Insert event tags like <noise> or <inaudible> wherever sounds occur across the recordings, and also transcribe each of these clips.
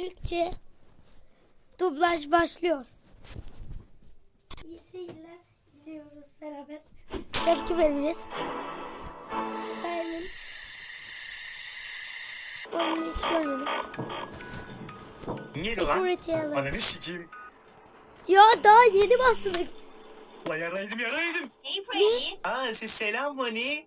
Türkçe dublaj başlıyor. İyi seyirler. İzliyoruz beraber. Tepki vereceğiz. Diamond. Oyunu hiç görmedim. Niye lan? Security alalım. Ananı sikeyim. Ya daha yeni başladık. La yaraydım yaraydım. Hey Freddy, Aa siz selam Mani.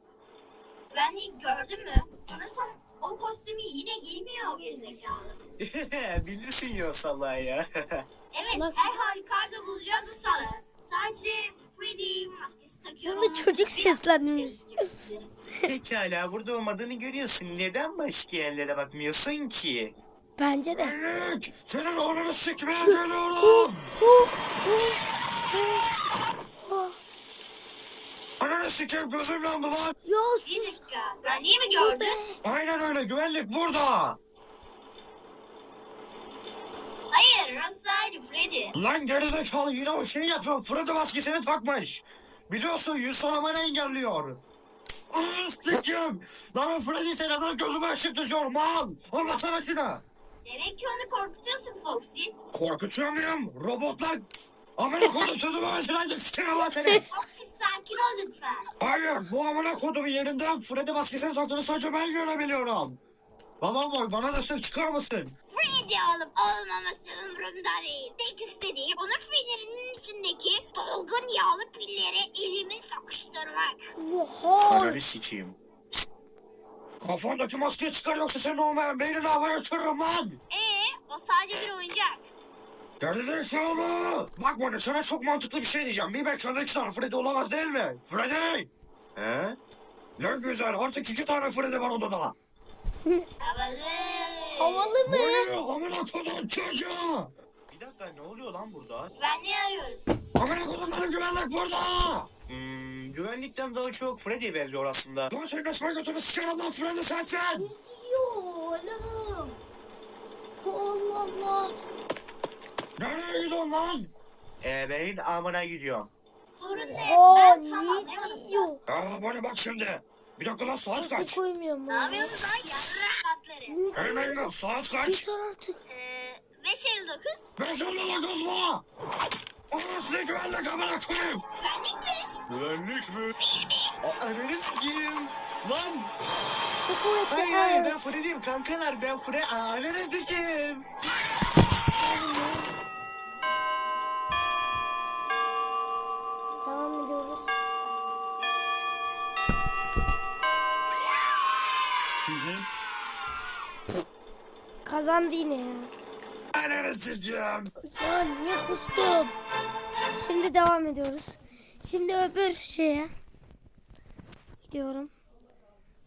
ben ilk gördün mü? Sanırsam o kostümü yine giymiyor o gerizekalı. <laughs> Bilirsin ya salağı ya. <laughs> Evet, Bak. her halükarda bulacağız o salı. Sadece Freddy maskesi takıyor. Bunu çocuk seslendirmiş. Pekala burada olmadığını görüyorsun. Neden başka yerlere bakmıyorsun ki? Bence de. Evet, senin oğlunu sikmeye geliyorum. Güvenlik burada. Hayır, Rosa'ydı Freddy. Lan gerizekalı yine o şeyi yapıyor. Freddy maskesini takmış. Biliyorsun yüz sonamanı engelliyor. Sikeyim. Lan o Freddy seneden gözüme ışık tutuyor mal. Anlatsana şunu. Demek ki onu korkutuyorsun Foxy. Korkutuyor muyum? Robotlar amına kodum sözüme mesela sikerim lan seni. Foxy sakin ol lütfen. Hayır bu amına kodumun yerinden Freddy maskesini taktığını sadece ben görebiliyorum. Babam boy bana destek çıkar mısın? Freddy olup olmaması umurumda değil. Tek istediğim onun fillerinin içindeki dolgun yağlı pilleri elimi sokuşturmak. Oha. sikeyim. Kafandaki maskeyi çıkar yoksa senin olmayan beynini havaya uçururum lan. Ee, o sadece bir oyuncak. Gerizekalı. Bak bana sana çok mantıklı bir şey diyeceğim. Bir mekanda iki tane Freddy olamaz değil mi? Freddy! He? Ne güzel artık iki tane Freddy var odada. Havalı. Havalı mı? Amına kodum çocuğu. Bir dakika ne oluyor lan burada? Ben ne arıyoruz? Amına kodum benim güvenlik burada. Hmm, güvenlikten daha çok Freddy'ye benziyor aslında. Lan senin resmen götünü sikerim lan Freddy sensin. Yo oğlum. Allah Allah. Nereye gidiyorsun lan? Ee, ben amına gidiyorum. Sorun ne? Oha ben tam ne diyor? Aa bana bak şimdi. Bir dakika lan saat kaç? Nasıl koymuyorum Ne bunu? yapıyorsunuz lan Eymen lan saat kaç? Yeter artık. Ee, 559. Ben seninle lan kızma. Orası güvenlik amına koyayım. Benlik mi? Güvenlik mi? Ananı sikeyim. Lan hayır hayır ben. Freddy'yim kankalar ben Freddy. Ananı sikeyim. Devam ediyoruz. Kazandı yine ya. Ananı sikeyim. Ya niye kustum? Şimdi devam ediyoruz. Şimdi öbür şeye gidiyorum.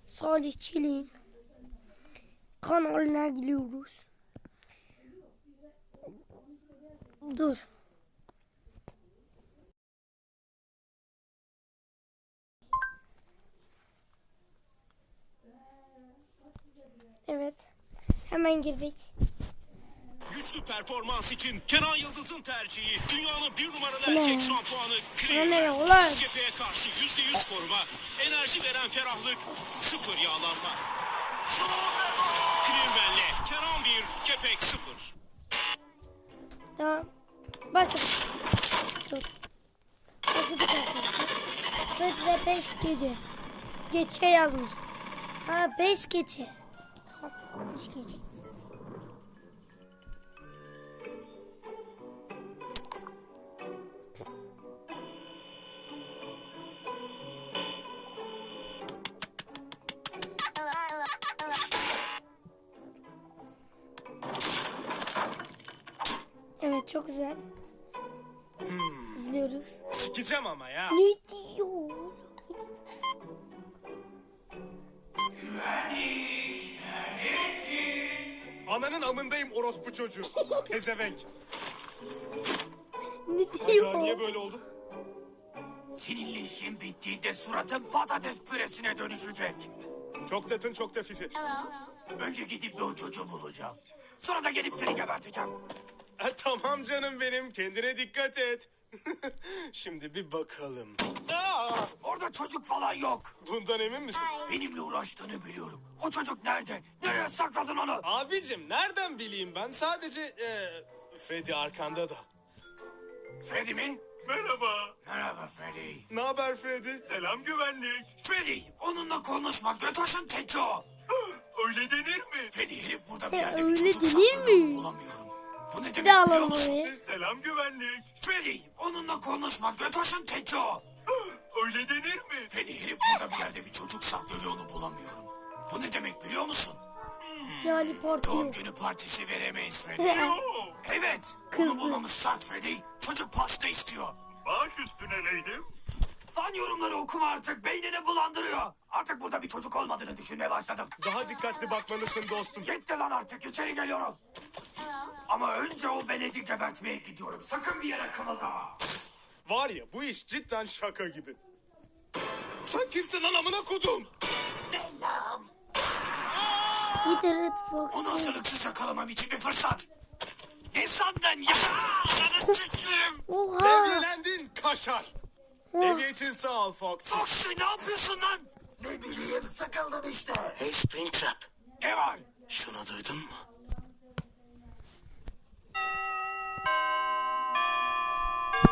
Salih Çelik'in kanalına gidiyoruz. Dur. Evet. Hemen girdik. Güçlü performans için Kenan Yıldız'ın tercihi dünyanın bir numaralı Ne? erkek şampuanı Sana ne Krem. ulan? Cepheye karşı yüzde yüz koruma, enerji veren ferahlık, sıfır yağlanma. Krembenle Kenan 1, kepek 0. Tamam. Başla. Dur. Başladık arkadaşlar. Ve 5 gece. Geçe yazmış. Ha 5 gece. Tamam 5 gece. Evet çok güzel. İzliyoruz. Sikeceğim ama ya. Ne çocuğu. <laughs> Pezevenk. Hayda niye böyle oldu? Seninle işin bittiğinde suratın patates püresine dönüşecek. Çok tatın çok da fifi. Önce gidip bir o çocuğu bulacağım. Sonra da gelip seni geberteceğim. E, tamam canım benim kendine dikkat et. <laughs> Şimdi bir bakalım. Aa, Orada çocuk falan yok. bundan emin misin? Benimle uğraştığını biliyorum. O çocuk nerede? Nereye sakladın onu? Abicim nereden ben sadece e, Freddy arkanda da. Freddy mi? Merhaba. Merhaba Freddy. Ne haber Freddy? Selam güvenlik. Freddy onunla konuşma. Götoş'un teki o. <gasps> Öyle denir mi? Freddy herif burada bir yerde bir öyle çocuk denir saklıyor. mi? onu Bulamıyorum. Bu ne demek biliyor alalım musun? orayı. Selam güvenlik. Freddy onunla konuşma. Götoş'un teki o. <gasps> Öyle denir mi? Freddy herif burada bir yerde bir çocuk saklıyor ve onu bulamıyorum. Bu ne demek biliyor musun? Yani parti Doğum yok. Partisi veremeyiz Freddy. Evet. Onu bulmamız şart Freddy. Çocuk pasta istiyor. Baş üstüne leydim. Fan yorumları okuma artık. Beynini bulandırıyor. Artık burada bir çocuk olmadığını düşünmeye başladım. Daha dikkatli bakmalısın dostum. Gitti lan artık. içeri geliyorum. Ama önce o veledi gebertmeye gidiyorum. Sakın bir yere kımıldama. Var ya bu iş cidden şaka gibi. Sen kimsin lan amına kodum? Selam. Bir de Red Fox. Onu hazırlıksız yakalamam için bir fırsat. Ne sandın ya? Oha. Levyelendin kaşar. Levye için sağ ol Fox. Foxy ne yapıyorsun lan? Ne bileyim sıkıldım işte. Hey Springtrap. Ne var? Şunu duydun mu?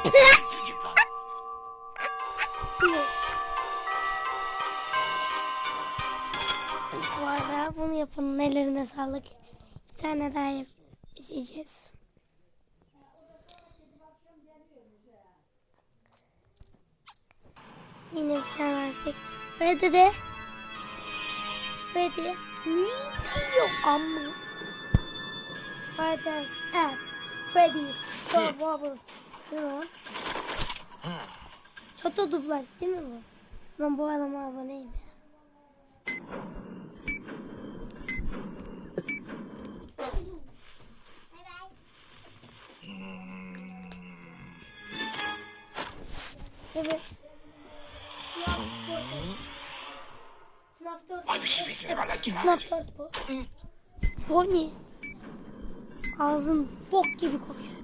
<laughs> Ellerine sağlık. Bir tane daha içeceğiz. Yine bir tane açtık. Freddy de. Freddy. Ne diyor amma? Fighters at Freddy's Survivor. Ne o? Çoto dublaj değil mi bu? Ben bu adama aboneyim. Evet. FNAF 4. Ay bir şey ver lan kim FNAF 4 bu. Bonnie. Ağzın bok gibi kokuyor.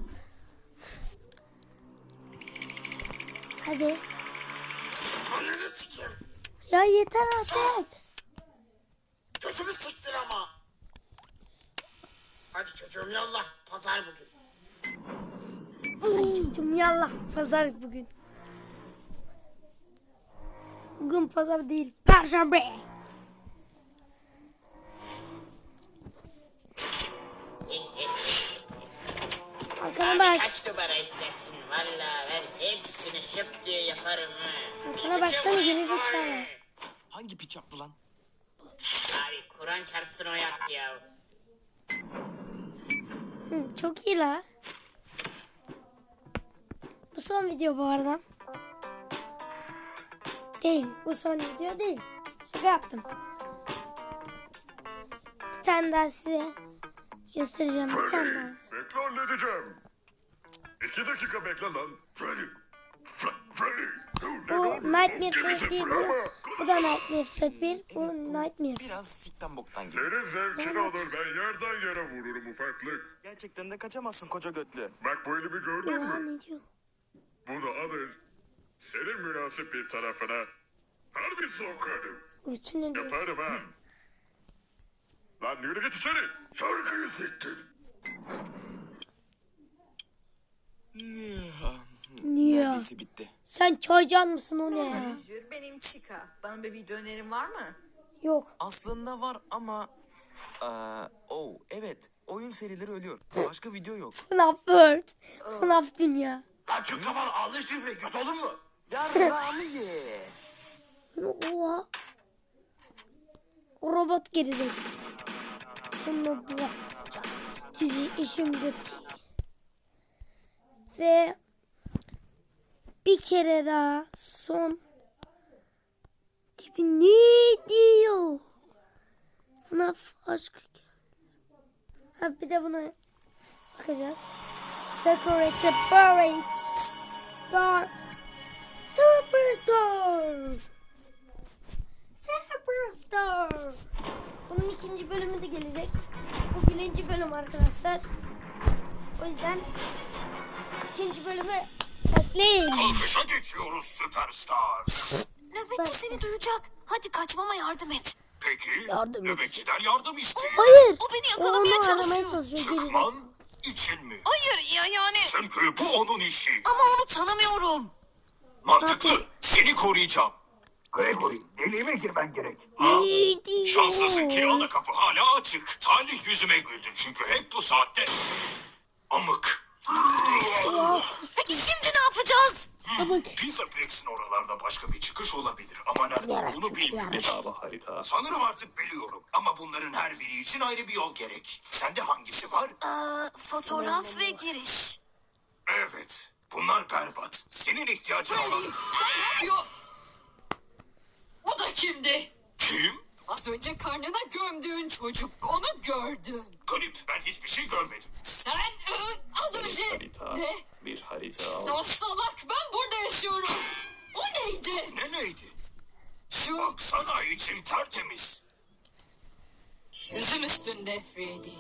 Hadi. Ananı sikeyim. Ya yeter artık. Gözümü siktir ama. Hadi çocuğum yallah. Pazar bugün. Ay çocuğum yallah. Pazar bugün. Bugün pazar değil. Perşembe. Arkana bak. Kaç numara istersin? Valla ben hepsini şıp diye yaparım. Arkana baksana geri zekalı. Hangi piç yaptı lan? Abi Kur'an çarpsın o yaptı ya. Hı, çok iyi la. Bu son video bu arada. Değil. Bu son video değil. Şaka yaptım. Bir tane daha size göstereceğim. Bir tane daha. Bekle halledeceğim. İki dakika bekle lan. Freddy. Fre Freddy. Bu Nightmare Fred Gerisi 1 bu. da Nightmare Fred 1. Bu Nightmare. Biraz sikten boktan gibi. Senin zevkini alır ben yerden yere vururum ufaklık. Gerçekten de kaçamazsın koca götlü. Bak bu elimi gördün mü? ne diyor? Bunu alır. Senin münasip bir tarafına. Harbi sokarım. Bütün. Yaparım ha. Lan yürü git içeri. Şarkıyı siktir. Niye? Neredeyse bitti. Sen çaycan mısın o ne ya? Benim Chica. Bana bir video önerin var mı? Yok. Aslında var ama... Aa, oh evet oyun serileri ölüyor. Başka video yok. FNAF World. FNAF Dünya. Lan şu kafanı aldı şimdi. Göt oldun mu? Yarrağımı ye. Oha. Robot gerizekalı. Sonra bu. Sizi işim götü. Ve bir kere daha son tipi ne diyor? FNAF aşk. Ha bir de buna bakacağız. Decorate the barrage. Bar. Superstar. Superstar. Bunun ikinci bölümü de gelecek. Bu birinci bölüm arkadaşlar. O yüzden ikinci bölümü Bekleyin. Kalkışa geçiyoruz süperstar. Nöbetçi seni duyacak. Hadi kaçmama yardım et. Peki Yardım et. nöbetçiden yardım isteyin. Hayır. O beni yakalamaya çalışıyor. çalışıyor. Çıkman için mi? Hayır ya yani. Çünkü bu onun işi. Ama onu tanımıyorum. Mantıklı. Seni koruyacağım. Gregory, deliğime girmen gerek. Gidiyor. Şanslısın ki ana kapı hala açık. Talih yüzüme güldü çünkü hep bu saatte. Amık. Peki şimdi ne yapacağız? Bak. Pizza Plex'in oralarda başka bir çıkış olabilir ama nerede Yaratık, olduğunu bilmiyorum. yaratık. harita. Sanırım artık biliyorum ama bunların her biri için ayrı bir yol gerek. Sende hangisi var? Aa, fotoğraf ve giriş. Evet. Bunlar berbat. Senin ihtiyacın olan... Sen ne yapıyor? O da kimdi? Kim? Az önce karnına gömdüğün çocuk. Onu gördün. Garip. Ben hiçbir şey görmedim. Sen ıı, az önce... Ne? Bir harita al. O salak ben burada yaşıyorum. O neydi? Ne neydi? Şu Baksana içim tertemiz. yüzüm üstünde Freddy.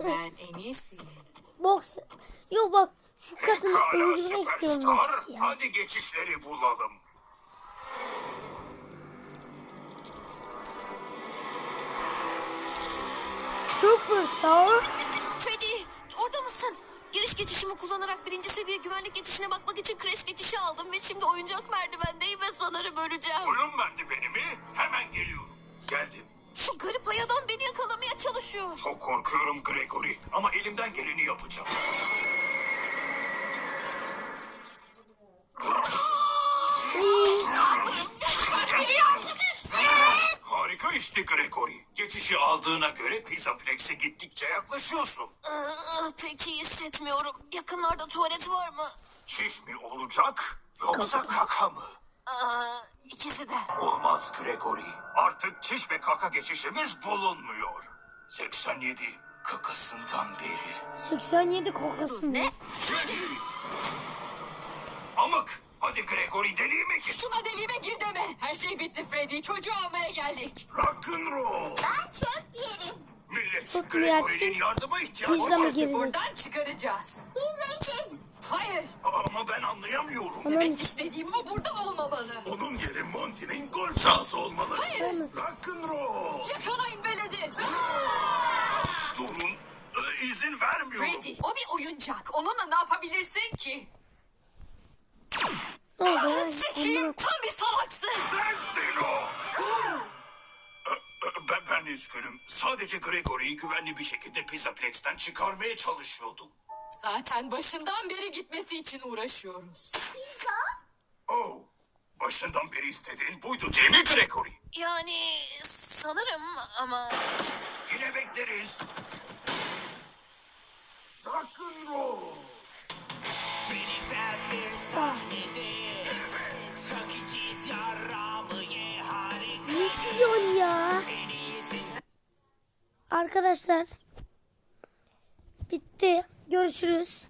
Ben en iyisiyim. Boks. Yok bak. Şu kadın Pekala öldürmek istiyorum süperstar. ya. Hadi geçişleri bulalım. Superstar. Freddy orada mısın? Giriş geçişimi kullanarak birinci seviye güvenlik geçişine bakmak için kreş geçişi aldım ve şimdi oyuncak merdivendeyim ve sanırım öleceğim. Oyun merdiveni mi? Hemen geliyorum. Geldim. Şu garip ayadan beni yakalamaya çalışıyor. Çok korkuyorum Gregory ama elimden geleni yapacağım. Harika işte Gregory. Geçişi aldığına göre Pizza Plex'e gittikçe yaklaşıyorsun. Aa, pek iyi hissetmiyorum. Yakınlarda tuvalet var mı? Çiş mi olacak yoksa kaka mı? Aa, ikisi de. Olmaz Gregory. Artık çiş ve kaka geçişimiz bulunmuyor. 87 kakasından beri. 87 kokası mı? Amık. Hadi Gregory deliğime git. Şuna deliğime gir deme. Her şey bitti Freddy. Çocuğu almaya geldik. Rock'n'roll. Ben çok yerim. Millet Çok yersin. Gregory'nin yardıma ihtiyacı var. gelecek? Buradan çıkaracağız. Pizza için. Hayır. Ama ben anlayamıyorum. Demek istediğim o burada olmamalı. Onun yeri Monty'nin golf sahası olmalı. Hayır. Rock'n'roll. Yakalayın veledi. Durun. Ee, izin vermiyorum. Freddy o bir oyuncak. Onunla ne yapabilirsin ki? Ne oldu ya? <laughs> Sikiyim tam bir salaksın. Sensin o. <gasps> Ben, ben üzgünüm. Sadece Gregory'yi güvenli bir şekilde Pizza Plex'ten çıkarmaya çalışıyordum. Zaten başından beri gitmesi için uğraşıyoruz. Pizza? Oh. Başından beri istediğin buydu değil mi Gregory? Yani sanırım ama... Yine bekleriz. Rock'n'roll. Ne Arkadaşlar. Bitti. Görüşürüz.